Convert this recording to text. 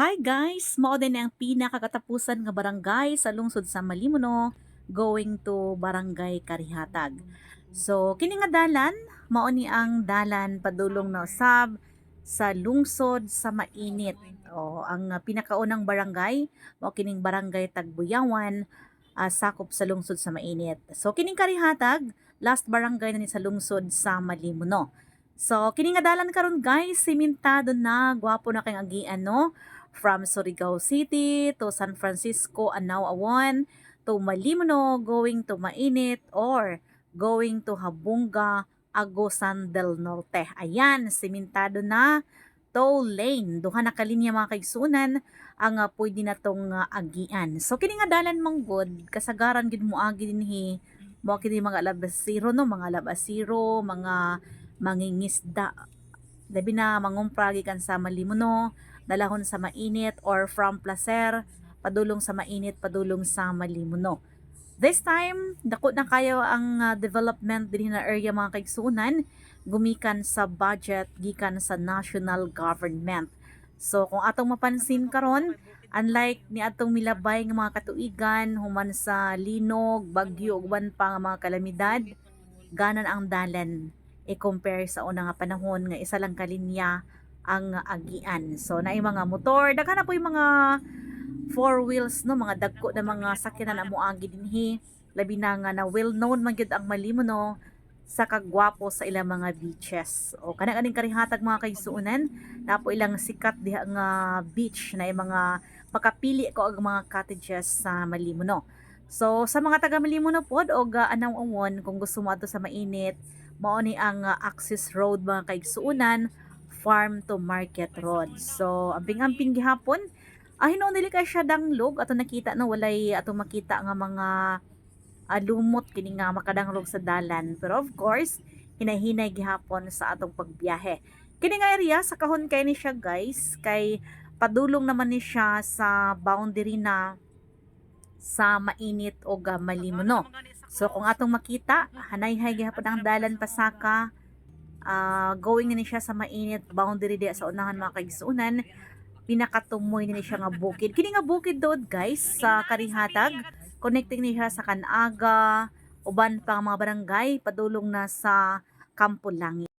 Hi guys! Mao din ang pinakakatapusan nga barangay sa lungsod sa Malimuno going to Barangay Karihatag. So kini nga dalan mao ni ang dalan padulong na usab sa lungsod sa Mainit. O ang pinakaunang barangay mao kining Barangay Tagbuyawan ah, sakop sa lungsod sa Mainit. So kining Karihatag last barangay na ni sa lungsod sa Malimuno. So kini nga dalan karon guys simentado na gwapo na kay agian no from Surigao City to San Francisco Anao Awan to Malimuno going to Mainit or going to Habunga Agosan del Norte. Ayan, simentado na toll lane. Duha na kalinya mga kaigsunan ang uh, pwede na tong ah, agian. So kini nga dalan manggod kasagaran gid mo agi dinhi mo kini mga labasiro no, mga labasiro, mga mangingisda. Labi na mangumpra gikan sa Malimuno, dalahon sa mainit or from Placer, padulong sa mainit, padulong sa Malimuno. This time, dako na kayo ang ah, development din na area mga kaigsunan, gumikan sa budget, gikan sa national government. So kung atong mapansin karon, unlike ni atong milabay nga mga katuigan human sa linog, bagyo ug uban pa nga mga kalamidad, ganan ang dalan i-compare sa una nga panahon nga isa lang kalinya ang agian. So naay mga motor, daghan na po yung mga four wheels no, mga dagko na mga sakyanan na moagi dinhi. Labi na nga na well known man gyud ang Malimuno sa kagwapo sa ilang mga beaches. O kana kaning karihatag mga kaigsuonan, napo ilang sikat diha nga beach na yung mga makapili ko ang mga cottages sa Malimuno. So sa mga taga Malimuno pod og uh, anang umon kung gusto mo ato sa mainit, mao ni ang ah, access road mga kaigsuonan farm to market road. So, amping-amping gihapon. Ah, hinuon dili kay siya danglog ato nakita no walay ato makita nga mga ah, lumot kini nga makadanglog sa dalan. Pero of course, hinay-hinay gihapon sa atong pagbiyahe. Kini nga area sa kahon kay ni siya guys kay padulong naman ni siya sa boundary na sa mainit o ga malimuno. So kung atong makita, hanay-hay gihapon ang dalan pasaka ah going ni siya sa mainit boundary diya sa unahan mga kaigsuunan pinakatumoy na ni siya nga bukid. Kini nga bukid dood guys sa Karihatag. Connecting ni siya sa Kanaga uban pa nga mga barangay padulong na sa Kampo Langit